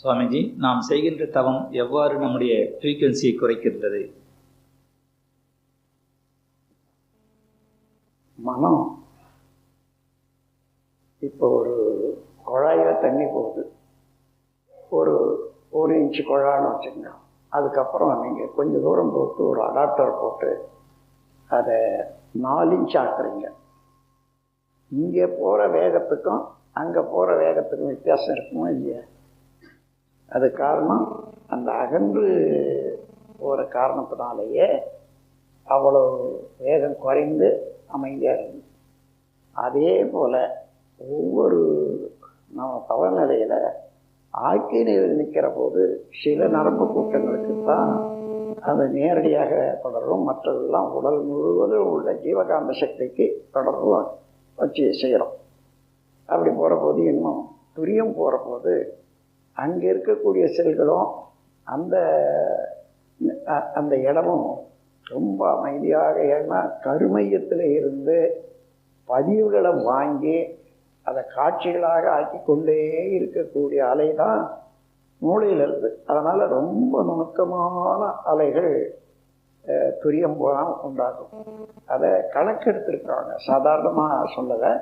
சுவாமிஜி நாம் செய்கின்ற தவம் எவ்வாறு நம்முடைய ஃப்ரீக்குவன்சியை குறைக்கின்றது? மனம் இப்போ ஒரு குழாயில் தண்ணி போகுது. ஒரு ஒரு இன்ச்சு குழான்னு வச்சுக்கோங்க. அதுக்கப்புறம் நீங்கள் கொஞ்சம் தூரம் போட்டு ஒரு அடாப்டர் போட்டு அதை நாலு இன்ச் ஆக்குறீங்க. இங்கே போகிற வேகத்துக்கும் அங்கே போகிற வேகத்துக்கும் வித்தியாசம் இருக்குமோ இல்லையா? அது காரணம் அந்த அகன்று போகிற காரணத்தினாலேயே அவ்வளோ வேகம் குறைந்து அமைதியாக இருந்தது அதே போல் ஒவ்வொரு நம்ம தவநிலையில் ஆக்கினையில் நிற்கிற போது சில நரம்பு கூட்டங்களுக்கு தான் அது நேரடியாக தொடரும். மற்றதெல்லாம் உடல் முழுவதும் உள்ள ஜீவகாந்த சக்திக்கு தொடர்பு வச்சு செய்கிறோம் அப்படி போகிற போது இன்னும் துரியம் போகிற போது அங்கே இருக்கக்கூடிய செல்களும் அந்த அந்த இடமும் ரொம்ப அமைதியாக ஏன்னா கருமையத்தில் இருந்து பதிவுகளை வாங்கி அதை காட்சிகளாக ஆக்கி கொண்டே இருக்கக்கூடிய அலை தான் மூளையில் இருந்து. அதனால் ரொம்ப நுணுக்கமான அலைகள் துரியம் போகாமல் உண்டாகும். அதை கணக்கெடுத்திருக்காங்க சாதாரணமாக சொல்லலை.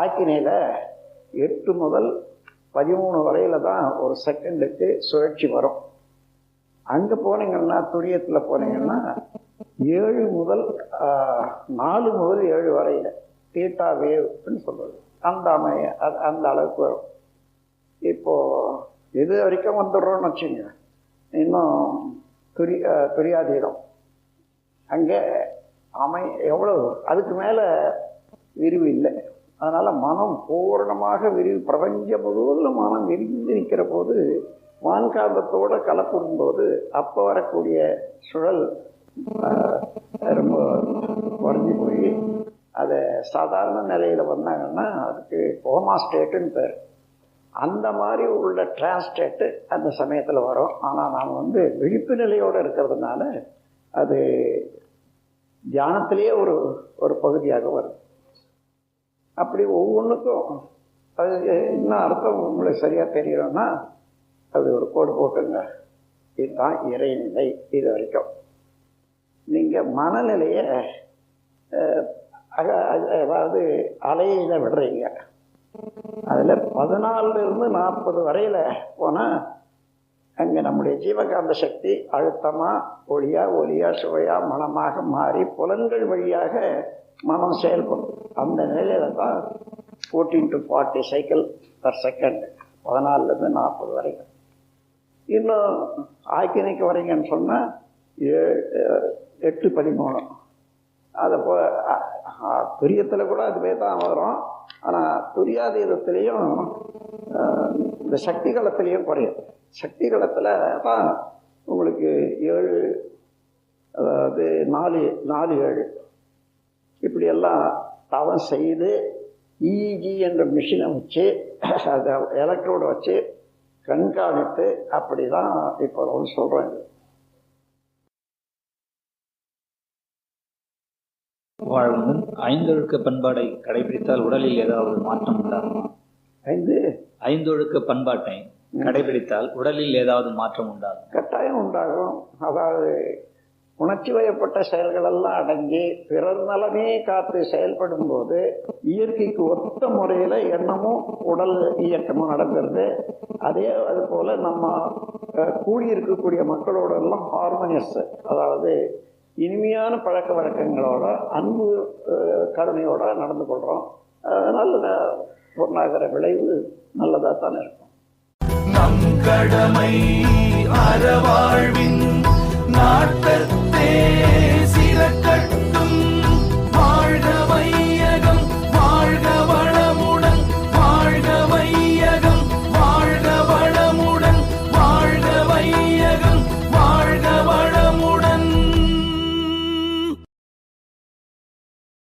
ஆக்கினையில் எட்டு முதல் பதிமூணு வரையில் தான் ஒரு செகண்டுக்கு சுழற்சி வரும். அங்கே போனீங்கன்னா துரியத்தில் போனீங்கன்னா ஏழு முதல் நாலு முதல் ஏழு வரையில் தீட்டா வேவ்னு சொல்வது அந்த அமைய அது அந்த அளவுக்கு வரும். இப்போது இது வரைக்கும் வந்துடுறோம்னு வச்சுங்க. இன்னும் துரி துரியாதீரம் அங்கே அமை எவ்வளோ அதுக்கு மேலே விரிவு இல்லை. அதனால் மனம் பூரணமாக விரிவு பிரபஞ்சம் முழுவதும் மனம் விரிந்து நிற்கிற போது வான்காந்தத்தோடு கலப்புடும் போது அப்போ வரக்கூடிய சுழல் ரொம்ப குறைஞ்சி போய் அதை சாதாரண நிலையில் வந்தாங்கன்னா அதுக்கு கோமா ஸ்டேட்டுன்னு பேர். அந்த மாதிரி உள்ள டிரான்ஸ்டேட்டு அந்த சமயத்தில் வரும். ஆனால் நாம் வந்து விழிப்பு நிலையோடு இருக்கிறதுனால அது தியானத்திலேயே ஒரு ஒரு பகுதியாக வரும் அப்படி ஒவ்வொன்றுக்கும் அது இன்னும் அர்த்தம் உங்களுக்கு சரியாக தெரியலன்னா அப்படி ஒரு கோடு போட்டுங்க. இதுதான் இறைநிலை இது வரைக்கும். நீங்கள் மனநிலையை அதாவது அலையில விடுறீங்க. அதில் பதினாலிருந்து நாற்பது வரையில் போனால் அங்கே நம்முடைய ஜீவகாந்த சக்தி அழுத்தமாக ஒளியா ஒலியா சுவையாக மனமாக மாறி புலன்கள் வழியாக மனம் செயல்படும். அந்த நிலையில தான் fourteen to forty cycle per second பதினாலுலேருந்து நாற்பது வரைக்கும். இன்னும் ஆக்கினைக்கு வரீங்கன்னு சொன்னால் எட்டு பதிமூணு. அதை போ துரியத்தில் கூட அதுவே தான் வரும். ஆனால் துரியாதீதத்துலேயும் இந்த சக்தி களத்துலேயும் குறையும். சக்தி களத்தில் தான் உங்களுக்கு ஏழு அதாவது நாலு நாலு ஏழு இப்படியெல்லாம் தவம் செய்து இஜி என்ற மிஷினை வச்சு அதை எலக்ட்ரோடு வச்சு கண்காணித்து அப்படி தான் இப்போ சொல்கிறேன் வாழ்வும் ஐந்தொழுக்க பண்பாடை கடைபிடித்தால் உடலில் ஏதாவது மாற்றம் உண்டாகுமா ஐந்து. ஐந்தொழுக்க பண்பாட்டை கடைபிடித்தால் உடலில் ஏதாவது மாற்றம் உண்டாகும் கட்டாயம் உண்டாகும். அதாவது உணர்ச்சி வயப்பட்ட செயல்களெல்லாம் அடங்கி பிறர் நலமே காத்து செயல்படும் போது இயற்கைக்கு ஒத்த முறையில் எண்ணமும் உடல் இயக்கமும் நடக்கிறது. அதே அது போல் நம்ம கூடியிருக்கக்கூடிய மக்களோட எல்லாம் ஹார்மோனியஸ் அதாவது இனிமையான பழக்க வழக்கங்களோட அன்பு கருணையோட நடந்து கொள்கிறோம் அதனால் பொருளாதார விளைவு நல்லதாக தானே இருக்கும். நம் கடமை அறவாழ்வின் você.